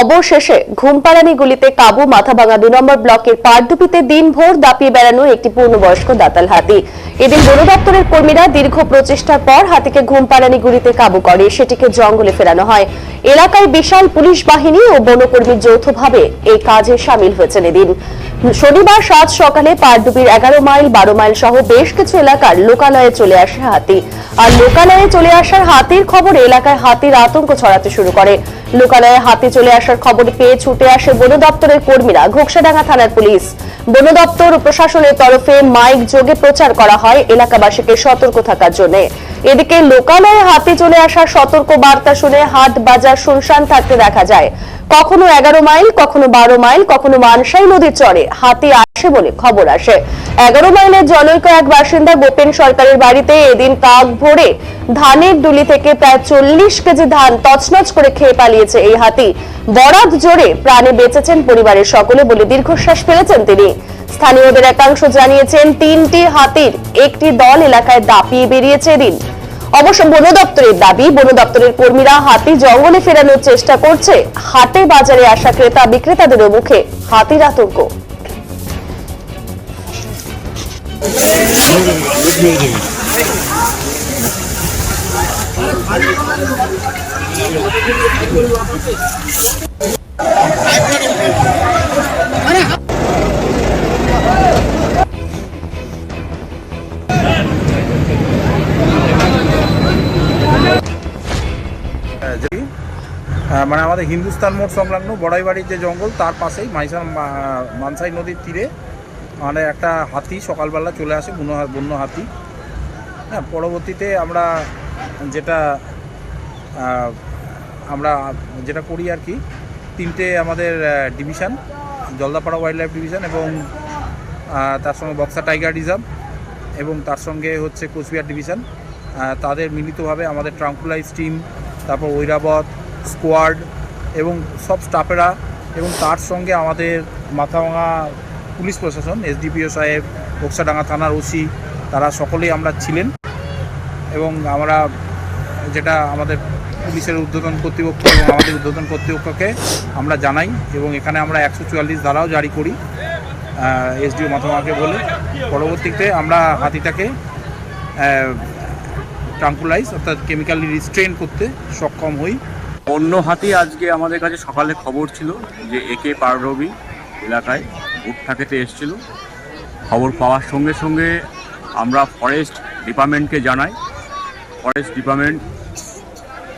অবশেষে ঘুমপাড়ানি গুলিতে কাবু মাথাভাঙা দু নম্বর ব্লকের পারডুপিতে দিনভর দাপিয়ে বেড়ানো একটি পূর্ণবয়স্ক দাতাল হাতি। এদিন বন দপ্তরের কর্মীরা দীর্ঘ প্রচেষ্টার পর হাতিকে ঘুমপাড়ানি গুলিতে কাবু করে। সেটিকে জঙ্গলে ফেরানো হয়। এলাকায় বিশাল পুলিশ বাহিনী ও বনকর্মী যৌথভাবে এই কাজে সামিল হয়েছেন এদিন। শনিবার সাত সকালে পারডুবির এগারো মাইল, বারো মাইল সহ বেশ কিছু এলাকার লোকালয়ে চলে আসে হাতি। আর লোকালয়ে চলে আসার হাতির খবরে এলাকায় হাতির আতঙ্ক ছড়াতে শুরু করে। লোকালয়ে হাতি চলে আসার খবর পেয়ে ছুটে আসে বন দপ্তরের কর্মীরা। ঘোকসাডাঙ্গা থানার পুলিশ। বন দপ্তর প্রশাসনের তরফে মাইক যোগে প্রচার করা হয় এলাকাবাসীকে সতর্ক থাকার জন্য। এদিকে লোকালয়ে হাতি চলে আসার সতর্ক বার্তা শুনে হাট বাজার শুনশান থাকতে দেখা যায়। কখনো এগারো মাইল, কখনো বারো মাইল, কখনো মানসাই নদীর চরে হাতি আসে বলে খবর আসে। এগারো মাইলের জনৈক এক বাসিন্দা গোপেন সরকারের বাড়িতে এদিন কাক ভরে ধানের ডুলি থেকে প্রায় চল্লিশ কেজি ধান তছনছ করে খেয়ে পালিয়েছে এই হাতি। বরাত জোরে প্রাণে বেঁচেছেন পরিবারের সকলে বলে দীর্ঘশ্বাস ফেলেছেন তিনি। স্থানীয়দের একাংশ জানিয়েছেন, তিনটি হাতির একটি দল এলাকায় দাপিয়ে বেরিয়েছে এদিন। অবশ্য বন দপ্তরের দাবি, বন দপ্তরের কর্মীরা হাতি জঙ্গলে ফেরানোর চেষ্টা করছে। হাটে বাজারে আসা ক্রেতা বিক্রেতাদেরও মুখে হাতির আতঙ্ক। মানে আমাদের হিন্দুস্তান মোড় সংলগ্ন বড়াইবাড়ির যে জঙ্গল তার পাশেই মাইসা মানসাই নদীর তীরে মানে একটা হাতি সকালবেলা চলে আসে বন্য বন্য হাতি। হ্যাঁ পরবর্তীতে আমরা যেটা আমরা যেটা করি আর কি, তিনটে আমাদের division, Jaldapara wild life division এবং তার সঙ্গে বক্সা টাইগার রিজার্ভ এবং তার সঙ্গে হচ্ছে কোচবিহার ডিভিশন। তাদের মিলিতভাবে আমাদের ট্রাঙ্কুলাইজ টিম, তারপর ঐরাবত, স্কোয়াড এবং সব স্টাফেরা এবং তার সঙ্গে আমাদের মাথাভাঙা পুলিশ প্রশাসন, এসডিপিও সাহেব, বক্সাডাঙ্গা থানার ওসি, তারা সকলেই আমরা ছিলেন। এবং আমরা যেটা আমাদের পুলিশের উদ্বোধন কর্তৃপক্ষ এবং আমাদের উদ্বোধন কর্তৃপক্ষকে আমরা জানাই এবং এখানে আমরা একশো চুয়াল্লিশ ধারাও জারি করি এসডিও মাথামাকে বলে। পরবর্তীতে আমরা হাতিটাকে ট্রাঙ্কুলাইজ অর্থাৎ কেমিক্যালি রিস্ট্রেন করতে সক্ষম হই। অন্য হাতি আজকে আমাদের কাছে সকালে খবর ছিল যে একে পাররবি এলাকায় উট ঠাকেতে এসছিল। খবর পাওয়ার সঙ্গে সঙ্গে আমরা ফরেস্ট ডিপার্টমেন্টকে জানাই। ফরেস্ট ডিপার্টমেন্ট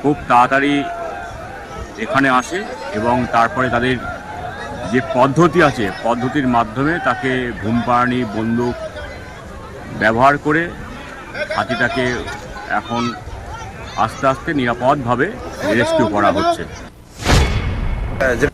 খুব তাড়াতাড়ি এখানে আসে এবং তারপরে তাদের যে পদ্ধতি আছে, পদ্ধতির মাধ্যমে তাকে ঘুমপাড়ানি, বন্দুক ব্যবহার করে হাতিটাকে এখন আস্তে আস্তে নিরাপদভাবে রেস্কিউ করা হচ্ছে।